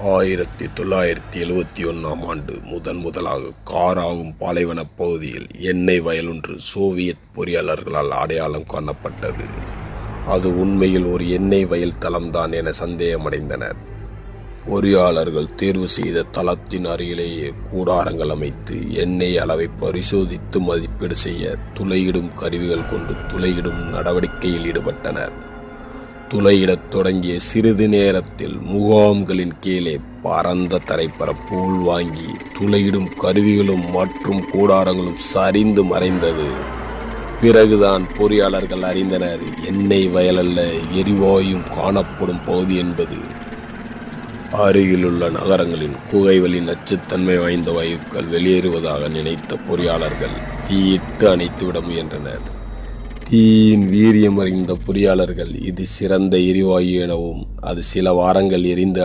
ஆயிரத்தி தொள்ளாயிரத்தி எழுவத்தி ஒன்றாம் ஆண்டு முதன் முதலாக காராகும் பாலைவனப் பகுதியில் எண்ணெய் வயலொன்று சோவியத் பொறியாளர்களால் அடையாளம் காணப்பட்டது. அது உண்மையில் ஒரு எண்ணெய் வயல் தளம்தான் என சந்தேகமடைந்தனர். பொறியாளர்கள் தேர்வு செய்த தளத்தின் அருகிலேயே கூடாரங்கள் அமைத்து எண்ணெய் அளவை பரிசோதித்து மதிப்பீடு செய்ய துளையிடும் கருவிகள் கொண்டு துளையிடும் நடவடிக்கையில் ஈடுபட்டனர். துளையிடத் தொடங்கிய சிறிது நேரத்தில் முகாம்களின் கீழே பரந்த தரைப்பரப்பு உள்வாங்கி துளையிடும் கருவிகளும் மற்றும் கூடாரங்களும் சரிந்து மறைந்தது. பிறகுதான் பொறியாளர்கள் அறிந்தனர் எண்ணெய் வயலல்ல எரிவாயும் காணப்படும் பகுதி என்பது. அருகிலுள்ள நகரங்களின் குகைவழி நச்சுத்தன்மை வாய்ந்த வாயுக்கள் வெளியேறுவதாக நினைத்த பொறியாளர்கள் தீயிட்டு அணைத்துவிட முயன்றனர். தீயின் வீரியம் அறிந்த பொறியாளர்கள் இது சிறந்த எரிவாயு எனவும் அது சில வாரங்கள் எரிந்து